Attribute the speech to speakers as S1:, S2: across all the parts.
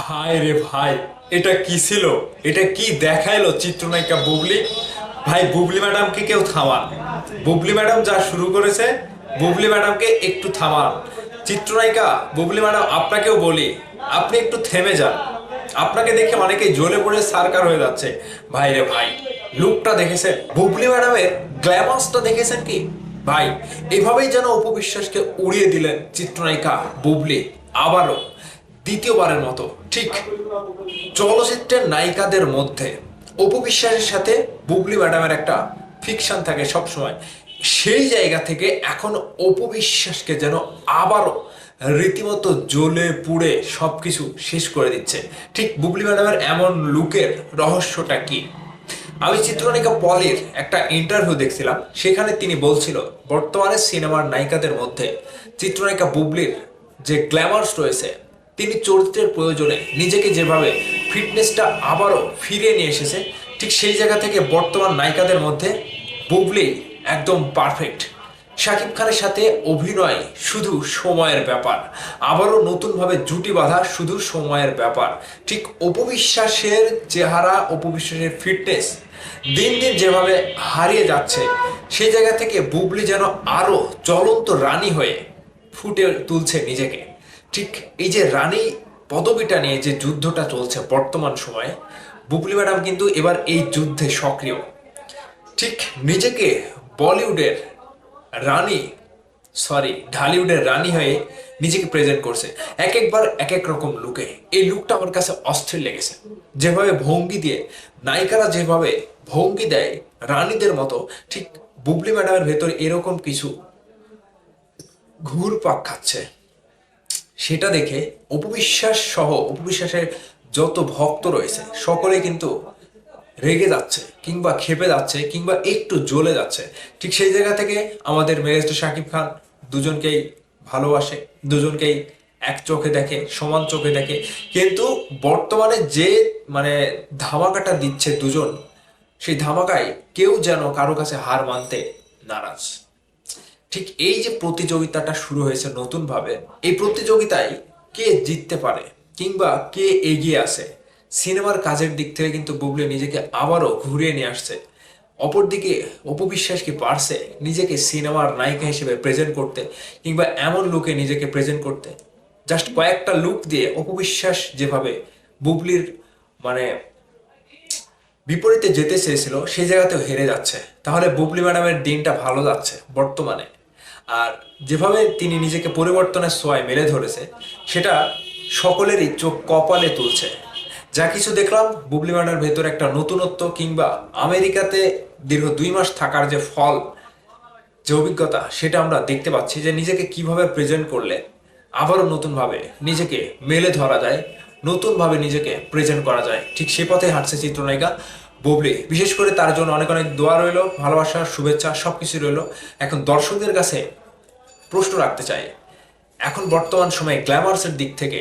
S1: ভাই রে ভাই, এটা কি ছিল? এটা কি দেখাইলো চিত্রনায়িকা বুবলি? ভাই, বুবলি ম্যাডামকে কেউ থামান। বুবলি ম্যাডাম যা শুরু করেছে, বুবলি ম্যাডামকে একটু থামান। চিত্রনায়িকা, বুবলি ম্যাডাম, আপনাকেও বলি, আপনি একটু থেমে যান। আপনাকে দেখে অনেকে জ্বলে পড়ে, সারকার হয়ে যাচ্ছে। ভাই রে ভাই লুকটা দেখেছেন? বুবলি ম্যাডামের গ্ল্যামার্সটা দেখেছেন কি? ভাই, এভাবেই যেন অপবিশ্বাসকে উড়িয়ে দিলেন চিত্রনায়িকা বুবলি আবারও দ্বিতীয়বারের মতো। ঠিক চলচ্চিত্রের নায়িকাদের মধ্যে অপবিশ্বাসের সাথে বুবলি ম্যাডামের একটা ফিকশন থাকে সবসময়। সেই জায়গা থেকে এখন অপবিশ্বাসকে যেন আবারও রীতিমতো জ্বলে পুড়ে সব কিছু শেষ করে দিচ্ছে। ঠিক বুবলি ম্যাডামের এমন লুকের রহস্যটা কি? আমি চিত্রনায়িকা পলির একটা ইন্টারভিউ দেখছিলাম। সেখানে তিনি বলছিল, বর্তমানে সিনেমার নায়িকাদের মধ্যে চিত্রনায়িকা বুবলির যে গ্ল্যামার্স রয়েছে, তিনি চরিত্রের প্রয়োজনে নিজেকে যেভাবে ফিটনেসটা আবারও ফিরিয়ে নিয়ে এসেছে, ঠিক সেই জায়গা থেকে বর্তমান নায়িকাদের মধ্যে বুবলি একদম পারফেক্ট শাকিব খানের সাথে অভিনয় শুধু সময়ের ব্যাপার। আবারও নতুনভাবে জুটি বাঁধা শুধু সময়ের ব্যাপার। ঠিক অপবিশ্বাসের চেহারা, অপবিশ্বাসের ফিটনেস দিন দিন যেভাবে হারিয়ে যাচ্ছে, সেই জায়গা থেকে বুবলি যেন আরও জ্বলন্ত রানী হয়ে ফুটে তুলছে নিজেকে। ঠিক এই যে রানী পদবিটা নিয়ে যে যুদ্ধটা চলছে বর্তমান সময়ে, বুবলি ম্যাডাম কিন্তু এবার এই যুদ্ধে সক্রিয়। ঠিক নিজেকে বলিউডের রানী সরি ঢালিউডের রানী হয়ে নিজেকে প্রেজেন্ট করছে। এক একবার এক এক রকম লুকে এই লুকটা আমার কাছে অস্থির লেগেছে। যেভাবে ভঙ্গি দিয়ে, নায়িকারা যেভাবে ভঙ্গি দেয়, রানীদের মতো, ঠিক বুবলি ম্যাডামের ভেতর এরকম কিছু ঘুরপাক খাচ্ছে। সেটা দেখে অপবিশ্বাস সহ, অপবিশ্বাসের যত ভক্ত রয়েছে, সকলে কিন্তু রেগে যাচ্ছে, কিংবা খেপে যাচ্ছে, কিংবা একটু জ্বলে যাচ্ছে, ঠিক সেই জায়গা থেকে আমাদের মেরেস্টার শাকিব খান দুজনকেই ভালোবাসে, দুজনকেই এক চোখে দেখে, সমান চোখে দেখে। কিন্তু বর্তমানে যে মানে ধামাকাটা দিচ্ছে দুজন, সেই ধামাকায় কেউ যেন কারও কাছে হার মানতে নারাজ। ঠিক এই যে প্রতিযোগিতাটা শুরু হয়েছে নতুনভাবে, এই প্রতিযোগিতায় কে জিততে পারে, কিংবা কে এগিয়ে আসে সিনেমার কাজের দিক থেকে কিন্তু বুবলি নিজেকে আবারও ঘুরিয়ে নিয়ে আসছে। অপরদিকে অপবিশ্বাস কি পারছে নিজেকে সিনেমার নায়িকা হিসেবে প্রেজেন্ট করতে কিংবা এমন লুকে নিজেকে প্রেজেন্ট করতে? জাস্ট কয়েকটা লুক দিয়ে অপবিশ্বাস যেভাবে বুবলির মানে বিপরীতে যেতে চেয়েছিল, সেই জায়গাতেও হেরে যাচ্ছে। তাহলে বুবলি ম্যাডামের দিনটা ভালো যাচ্ছে বর্তমানে। আর যেভাবে তিনি নিজেকে পরিবর্তনের সোয়ায় মেলে ধরেছে, সেটা সকলেরই চোখ কপালে তুলছে। যা কিছু দেখলাম, বুবলি ম্যাডামের ভেতর একটা নতুনত্ব কিংবা আমেরিকাতে দীর্ঘ দুই মাস থাকার যে ফল, যে অভিজ্ঞতা, সেটা আমরা দেখতে পাচ্ছি যে নিজেকে কীভাবে প্রেজেন্ট করলে আবারও নতুনভাবে নিজেকে মেলে ধরা যায়, নতুনভাবে নিজেকে প্রেজেন্ট করা যায়। ঠিক সে পথে হাঁটছে চিত্রনায়িকা বুবলি। বিশেষ করে তার জন্য অনেক অনেক দোয়া রইল, ভালোবাসা, শুভেচ্ছা সব কিছু রইল। এখন দর্শকদের কাছে প্রশ্ন রাখতে চাই। এখন বর্তমান সময়ে গ্ল্যামার্সের দিক থেকে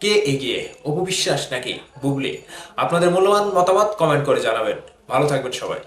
S1: কে এগিয়ে? অপবিশ্বাস নাকি বুবলি? আপনাদের মূল্যবান মতামত কমেন্ট করে জানাবেন। ভালো থাকবেন সবাই।